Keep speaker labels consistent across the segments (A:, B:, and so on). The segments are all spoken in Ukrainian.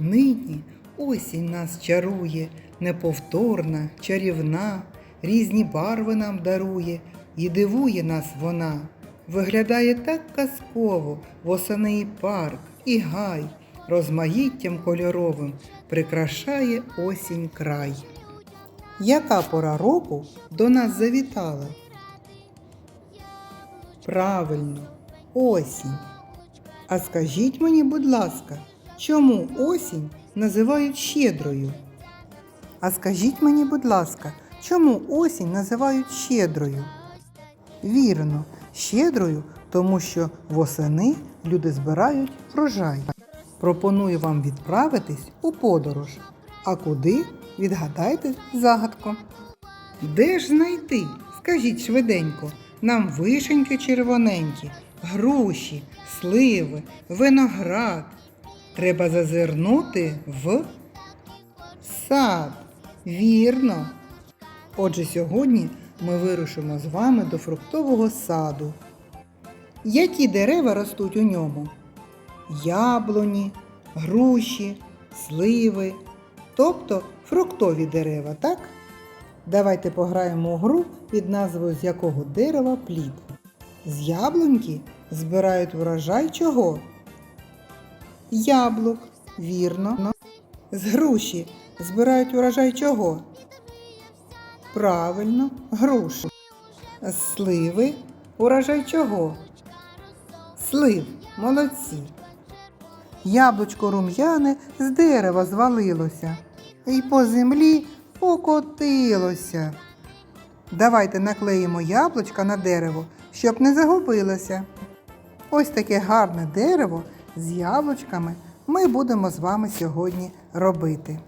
A: Нині осінь нас чарує, неповторна, чарівна, різні барви нам дарує, і дивує нас вона. Виглядає так казково восени і парк, і гай, розмаїттям кольоровим прикрашає осінь край. Яка пора року до нас завітала? Правильно, осінь. А скажіть мені, будь ласка, чому осінь називають щедрою? А скажіть мені, будь ласка, чому осінь називають щедрою? Вірно, щедрою, тому що восени люди збирають врожай. Пропоную вам відправитись у подорож. А куди? Відгадайте загадку. Де ж знайти? Скажіть швиденько, нам вишеньки червоненькі, груші, сливи, виноград. Треба зазирнути в сад. Вірно. Отже, сьогодні ми вирушимо з вами до фруктового саду. Які дерева ростуть у ньому? Яблуні, груші, сливи, тобто фруктові дерева, так? Давайте пограємо у гру під назвою з якого дерева плід. З яблуньки збирають врожай чого? Яблук, вірно. З груші збирають урожай чого? Правильно, груші. З сливи урожай чого? Слив, молодці. Яблучко рум'яне з дерева звалилося і по землі покотилося. Давайте наклеїмо яблучка на дерево, щоб не загубилося. Ось таке гарне дерево з яблучками ми будемо з вами сьогодні робити.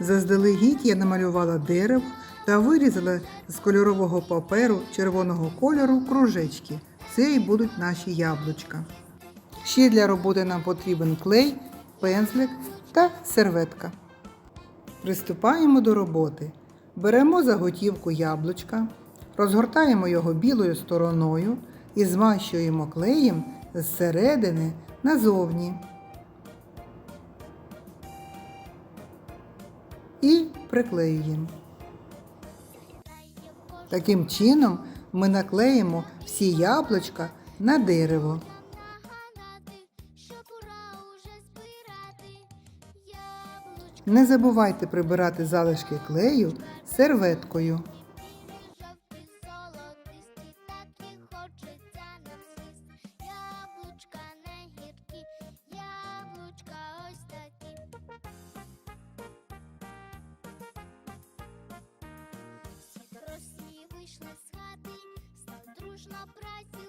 A: Заздалегідь я намалювала дерево та вирізала з кольорового паперу червоного кольору кружечки. Це і будуть наші яблучка. Ще для роботи нам потрібен клей, пензлик та серветка. Приступаємо до роботи. Беремо заготівку яблучка, розгортаємо його білою стороною і змащуємо клеєм зсередини назовні. І приклеюємо. Таким чином ми наклеїмо всі яблучка на дерево. Не забувайте прибирати залишки клею серветкою.
B: Стали дружно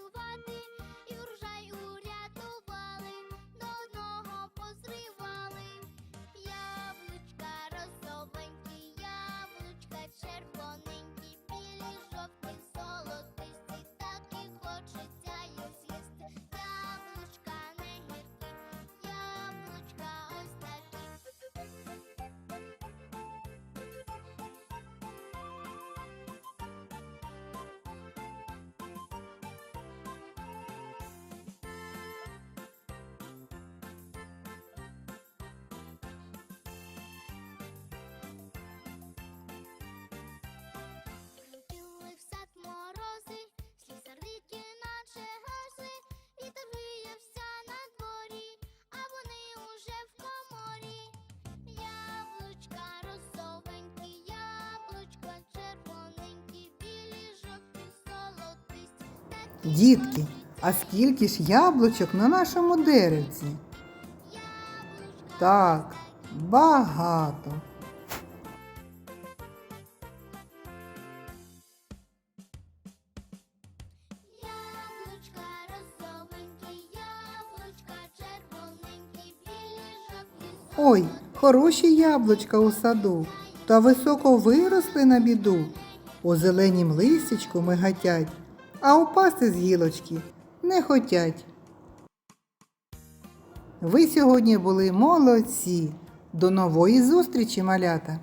A: Дітки, а скільки ж яблучок на нашому деревці? Так, багато. Ой, хороші яблучка у саду, та високо виросли на біду. У зеленім листячку мигатять, а упасти з гілочки не хотять. Ви сьогодні були молодці. До нової зустрічі, малята!